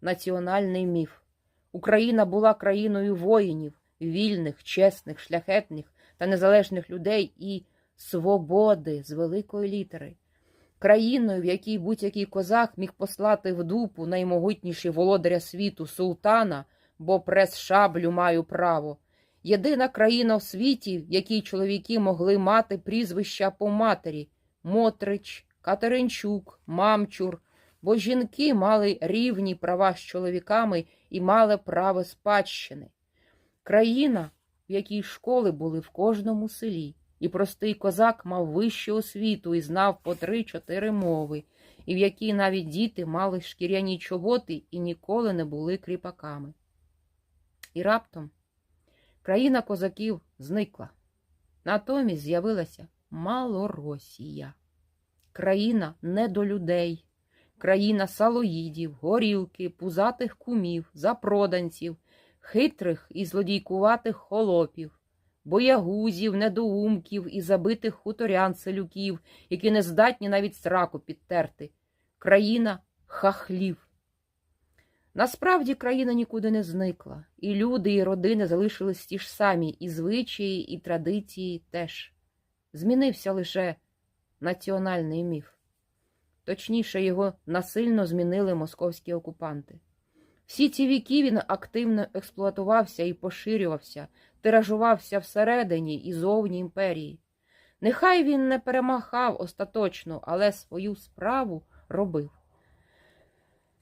національний міф. Україна була країною воїнів, вільних, чесних, шляхетних та незалежних людей і свободи з великої літери. Країною, в якій будь-який козак міг послати в дупу наймогутніший володаря світу султана, бо прес шаблю маю право. Єдина країна в світі, в якій чоловіки могли мати прізвища по матері Мотрич, Катеринчук, Мамчур, бо жінки мали рівні права з чоловіками і мали право спадщини. Країна, в якій школи були в кожному селі, і простий козак мав вищу освіту і знав по три-чотири мови, і в якій навіть діти мали шкіряні чоботи і ніколи не були кріпаками. І раптом країна козаків зникла. Натомість з'явилася Малоросія. Країна не до людей, країна салоїдів, горілки, пузатих кумів, запроданців, хитрих і злодійкуватих холопів, боягузів, недоумків і забитих хуторян селюків, які не здатні навіть сраку підтерти. Країна хахлів. Насправді країна нікуди не зникла, і люди, і родини залишились ті ж самі, і звичаї, і традиції теж. Змінився лише національний міф. Точніше, його насильно змінили московські окупанти. Всі ці віки він активно експлуатувався і поширювався, тиражувався всередині і зовні імперії. Нехай він не перемахав остаточно, але свою справу робив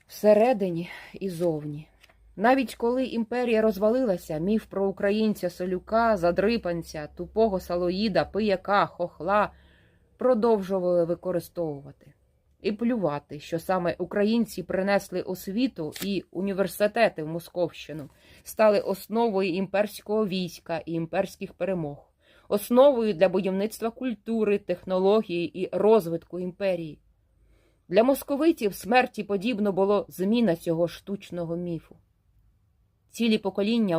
всередині і зовні. Навіть коли імперія розвалилася, міф про українця солюка, задрипанця, тупого салоїда, пияка, хохла продовжували використовувати і плювати, що саме українці принесли освіту і університети в Московщину, стали основою імперського війська і імперських перемог, основою для будівництва культури, технології і розвитку імперії. Для московитів смерті подібно було зміна цього штучного міфу. Цілі покоління